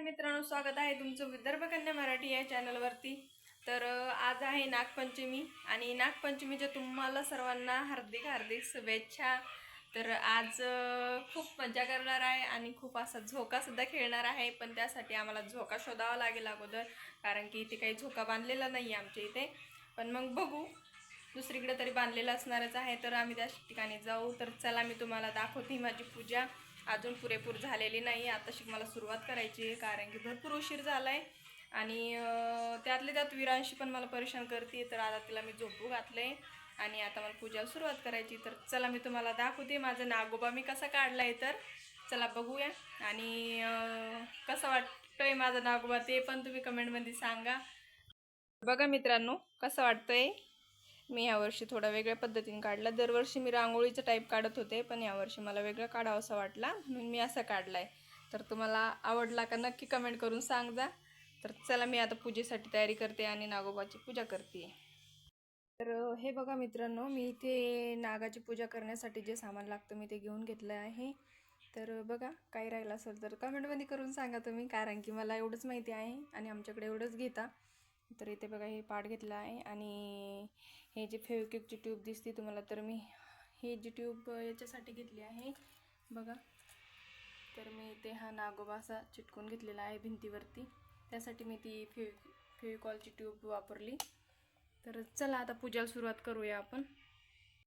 मित्रांनो स्वागत आहे तुमचं विदर्भ कन्या मराठी या चॅनलवरती. तर आज आहे नागपंचमी आणि नागपंचमीच्या तुम्हाला सर्वांना हार्दिक हार्दिक शुभेच्छा. तर आज खूप मजा करणार आहे आणि खूप असा झोकासुद्धा खेळणार आहे पण त्यासाठी आम्हाला झोका शोधावा लागेल अगोदर कारण की इथे काही झोका बांधलेला नाही आहे आमच्या इथे. पण मग बघू दुसरीकडे तरी बांधलेला असणारच आहे तर आम्ही त्या ठिकाणी जाऊ. तर चला मी तुम्हाला दाखवते माझी पूजा. अजून पुरेपूर झालेली नाही. आताशी मला सुरुवात करायची आहे कारण की भरपूर उशीर झाला आहे आणि त्यातल्या त्यातले त्यात विरांशी पण मला परेशान करते तर आता तिला मी झोपू घातलं आहे आणि आता मला पूजाला सुरुवात करायची तर चला मी तुम्हाला दाखवते माझा नागोबा मी कसा काढला आहे तर. चला बघूया. आणि कसं कसं आहे माझा नागोबा ते पण तुम्ही कमेंटमध्ये सांगा. बघा मित्रांनो कसं वाटतंय? मी यावर्षी थोडा वेगळ्या पद्धतीने काढला. दरवर्षी मी रांगोळीचं टाईप काढत होते पण यावर्षी मला वेगळं काढावंसा वाटला म्हणून मी असा काढला आहे तर तुम्हाला आवडला का नक्की कमेंट करून सांग जा तर चला मी आता पूजेसाठी तयारी करते आणि नागोबाची पूजा करते. तर हे बघा मित्रांनो मी इथे नागाची पूजा करण्यासाठी जे सामान लागतं मी ते घेऊन घेतलं आहे. तर बघा काय राहिलं असेल तर कमेंटमध्ये करून सांगा तुम्ही कारण की मला एवढंच माहिती आहे आणि आमच्याकडे एवढंच घेता. तर इथे बघा हे पार्ट घेतला आहे. आणि हे जे फेविक्विकची ट्यूब दिसते तुम्हाला तर मी ही जी ट्यूब याच्यासाठी घेतली आहे. बघा. तर मी इथे हा नागोबा असा चिटकून घेतलेला आहे भिंतीवरती. त्यासाठी मी ती फेवि फेविकॉलची ट्यूब वापरली. तर चला आता पूजाला सुरुवात करूया आपण.